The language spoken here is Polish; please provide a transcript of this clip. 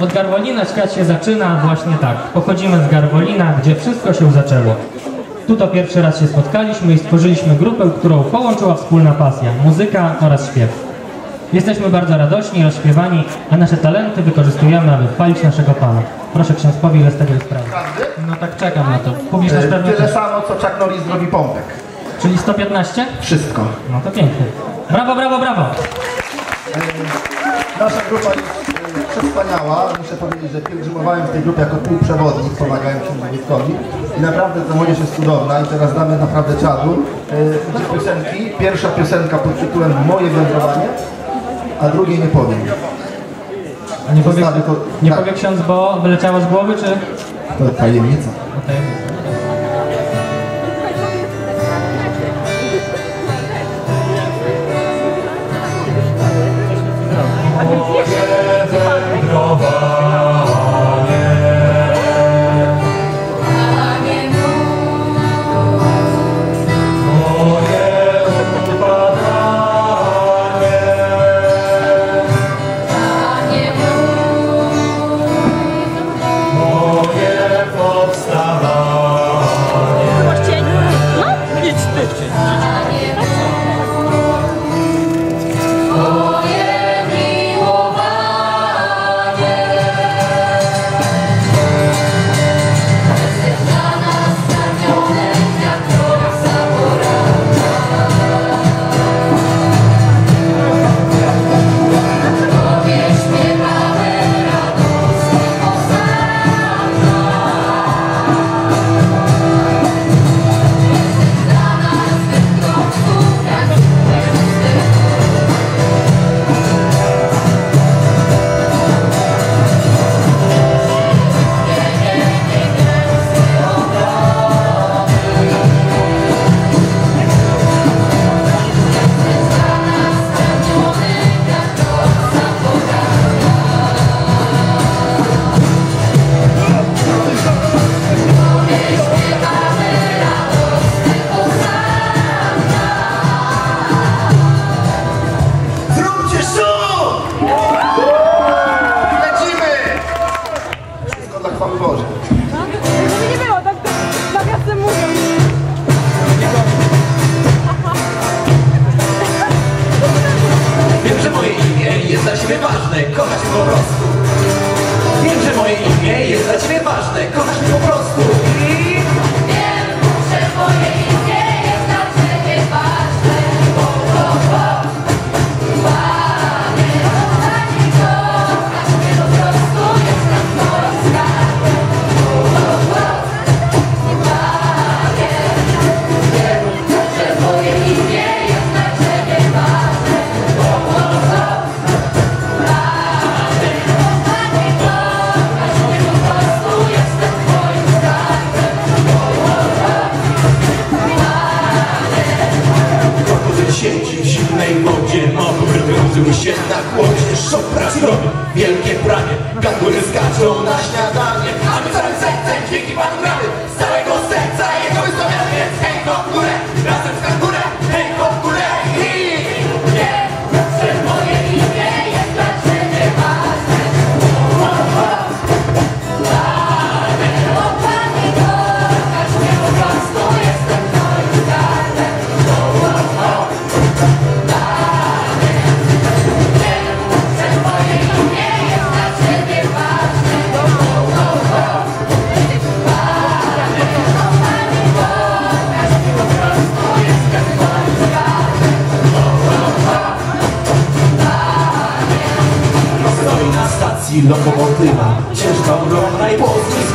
Od Garwolina świat się zaczyna właśnie tak. Pochodzimy z Garwolina, gdzie wszystko się zaczęło. Tu to pierwszy raz się spotkaliśmy i stworzyliśmy grupę, którą połączyła wspólna pasja, muzyka oraz śpiew. Jesteśmy bardzo radośni, rozśpiewani, a nasze talenty wykorzystujemy, aby chwalić naszego Pana. Proszę ksiądz powie, ile z tego jest prawdy. No tak czekam na to. Publiczność E, pewnie Tyle też. samo, co Chuck Norris zrobi pompek. Czyli 115? Wszystko. No to pięknie. Brawo, brawo, brawo! Nasza grupa jest e, przewspaniała. Muszę powiedzieć, że pielgrzymowałem w tej grupie jako półprzewodnik, pomagałem księżowitkowi. I naprawdę ta młodzież jest cudowna i teraz damy naprawdę czadu. Dwie piosenki. Pierwsza piosenka pod tytułem Moje wędrowanie, a drugiej nie powiem. A nie powie, Zostawię to- nie tak. powie ksiądz, bo wyleciało z głowy, czy... To tajemnica. Okej. No, Wiem, że moje imię jest dla ciebie ważne, kochać mnie po prostu. Wiem, że moje imię jest dla ciebie ważne, kochać mnie po prostu. Wielkie pranie, kangury skaczą na śniadanie, i lokomotywa Ciężka, ogromna i polski